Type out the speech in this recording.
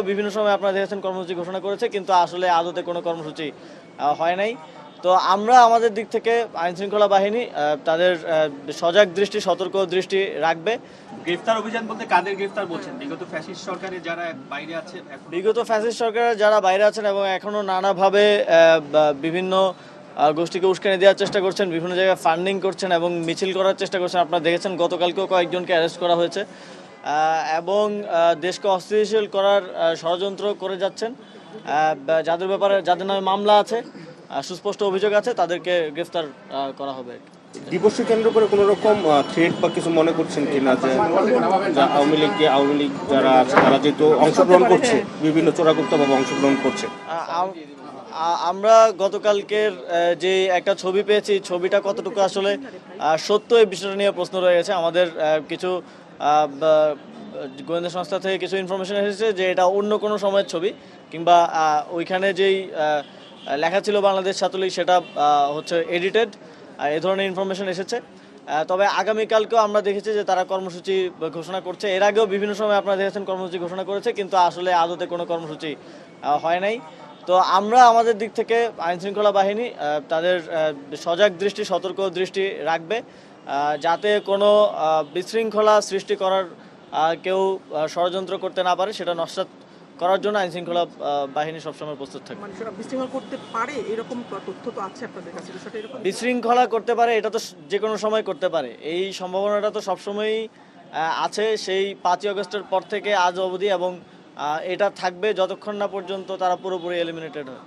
বিভিন্ন সময় আপনারা দেখেছেন কর্মসূচি ঘোষণা করেছে কিন্তু আসলে আদতে কোনো কর্মসূচি হয় নাই। তো আমরা আমাদের দিক থেকে আইন শৃঙ্খলা বাহিনী তাদের সজাগ দৃষ্টি সতর্ক দৃষ্টি রাখবে। গ্রেফতার অভিযান বলতে কাদের গ্রেফতার বলছেন? বিগত ফ্যাসিস্ট সরকারের যারা বাইরে আছে এখন? বিগত ফ্যাসিস্ট সরকারের যারা বাইরে আছেন এবং এখনও নানাভাবে বিভিন্ন গোষ্ঠীকে উস্কানি দেওয়ার চেষ্টা করছেন বিভিন্ন জায়গায় ফান্ডিং করছেন এবং মিছিল করার চেষ্টা করছেন আপনারা দেখেছেন গতকালকেও কয়েকজনকে অ্যারেস্ট করা হয়েছে। এবং দেশকে অস্থিতিশীল করার ষড়যন্ত্র করে যাচ্ছেন। যাদের ব্যাপারে যাদের নামে মামলা আছে সুস্পষ্ট অভিযোগ আছে তাদেরকে গ্রেফতার করা হবে। দিবসকে কেন্দ্র করে কোনো রকম থ্রেট বা কিছু মনে করছেন কিনা যে আওয়ামী লীগ যে আওয়ামী লীগ যারা আছে তারা যেহেতু অংশগ্রহণ করছে বিভিন্ন চোরাগুপ্তভাবে অংশগ্রহণ করছে। আমরা গতকালকের যে একটা ছবি পেয়েছি ছবিটা কতটুকু আসলে সত্য এই বিষয়টা নিয়ে প্রশ্ন রয়ে গেছে। আমাদের কিছু গোয়েন্দা সংস্থা থেকে কিছু ইনফরমেশন এসেছে যে এটা অন্য কোনো সময়ের ছবি, কিংবা ওইখানে যেই লেখা ছিল বাংলাদেশ ছাত্রলীগ সেটা হচ্ছে এডিটেড এ ধরনের ইনফরমেশন এসেছে। তবে আগামীকালকেও আমরা দেখেছি যে তারা কর্মসূচি ঘোষণা করছে। এর আগেও বিভিন্ন সময় আপনারা দেখেছেন কর্মসূচি ঘোষণা করেছে, কিন্তু আসলে আদতে কোনো কর্মসূচি হয় নাই। তো আমরা আমাদের দিক থেকে আইন শৃঙ্খলা বাহিনী তাদের সজাগ দৃষ্টি সতর্ক দৃষ্টি রাখবে যাতে কোনো বিশৃঙ্খলা সৃষ্টি করার কেউ ষড়যন্ত্র করতে না পারে সেটা নস্বাত করার জন্য আইন শৃঙ্খলা বাহিনী সবসময় প্রস্তুত থাকে মানে করতে পারে এরকম তথ্য তো আছে আপনাদের কাছে বিশৃঙ্খলা করতে পারে এটা তো যে কোনো সময় করতে পারে। এই সম্ভাবনাটা তো সবসময়ই আছে সেই পাঁচই আগস্টের পর থেকে আজ অবধি এবং এটা থাকবে যতক্ষণ না পর্যন্ত তারা পুরোপুরি এলিমিনেটেড হয়।